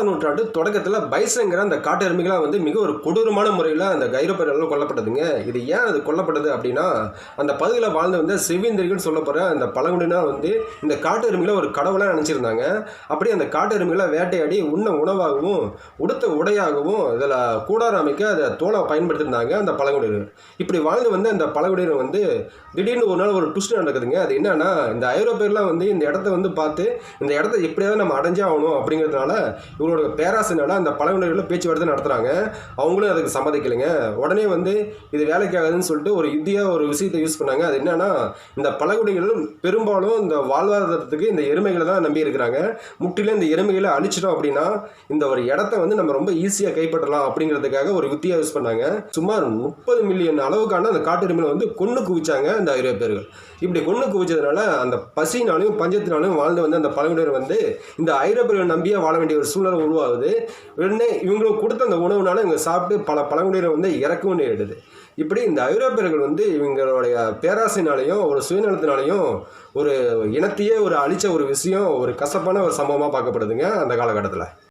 பத்தொன்பதாம் நூற்றாண்டு தொடக்கத்தில் பைசங்கிற அந்த காட்டு எருமைகளாக வந்து மிக ஒரு கொடூரமான முறையில் அந்த ஐரோப்பியர்கள் கொல்லப்பட்டதுங்க. இது ஏன் அது கொல்லப்பட்டது அப்படின்னா அந்த பகுதியில் வாழ்ந்து வந்த செவிந்திரிகள் சொல்லப்படுற அந்த பழங்குடியினர் வந்து இந்த காட்டு எருமைகளை ஒரு கடவுளாக நினச்சிருந்தாங்க. அப்படி அந்த காட்டு எருமைகளை வேட்டையாடி உண்ண உணவாகவும் உடுத்த உடையாகவும் இதில் கூடார அமைக்க அதை தோலை பயன்படுத்தியிருந்தாங்க அந்த பழங்குடியினர். இப்படி வாழ்ந்து வந்து அந்த பழங்குடியினர் வந்து திடீர்னு ஒரு நாள் ஒரு ட்விஸ்ட் நடக்குதுங்க. அது என்னன்னா இந்த ஐரோப்பியர்லாம் வந்து இந்த இடத்த வந்து பார்த்து இந்த இடத்த எப்படியாவது நம்ம அடைஞ்சே ஆகணும் அப்படிங்கிறதுனால இவங்களோட பேராசைனால அந்த பழங்குடியில பேச்சுவார்த்தை நடத்துகிறாங்க அவங்களும் அதுக்கு சம்மதிக்கலைங்க. உடனே வந்து இது வேலைக்கு ஆகுதுன்னு சொல்லிட்டு ஒரு யுத்தியாக ஒரு விஷயத்தை யூஸ் பண்ணாங்க. அது என்னன்னா இந்த பழங்குடிகளும் பெரும்பாலும் இந்த வாழ்வாதாரத்துக்கு இந்த எருமைகளை தான் நம்பி இருக்கிறாங்க. முற்றிலும் இந்த எருமைகளை அழிச்சிட்டோம் அப்படின்னா இந்த ஒரு இடத்த வந்து நம்ம ரொம்ப ஈஸியாக கைப்பற்றலாம் அப்படிங்கிறதுக்காக ஒரு யுத்தியாக யூஸ் பண்ணாங்க. சுமார் முப்பது மில்லியன் அளவுக்கான அந்த காட்டு வந்து கொன்று குவிச்சாங்க அந்த ஐரோப்பியர்கள் இப்படி கொன்று குவிச்சதுனால அந்த பசினாலையும் பஞ்சத்தினாலையும் வாழ்ந்து வந்து அந்த பழங்குடியினர் வந்து இந்த ஐரோப்பியர்கள் நம்பியே வாழ வேண்டிய ஒரு சூழ்நிலை உருவாகுது. உடனே இவங்களுக்கு கொடுத்த அந்த உணவுனால இவங்க சாப்பிட்டு பல பழங்குடியினர் வந்து இறக்கவும் நேரிடுது. இப்படி இந்த ஐரோப்பியர்கள் வந்து இவங்களுடைய பேராசைனாலையும் ஒரு சுயநலத்தினாலையும் ஒரு இனத்தையே ஒரு அழிச்ச ஒரு விஷயம் ஒரு கசப்பான ஒரு சம்பவமாக பார்க்கப்படுதுங்க அந்த காலகட்டத்தில்.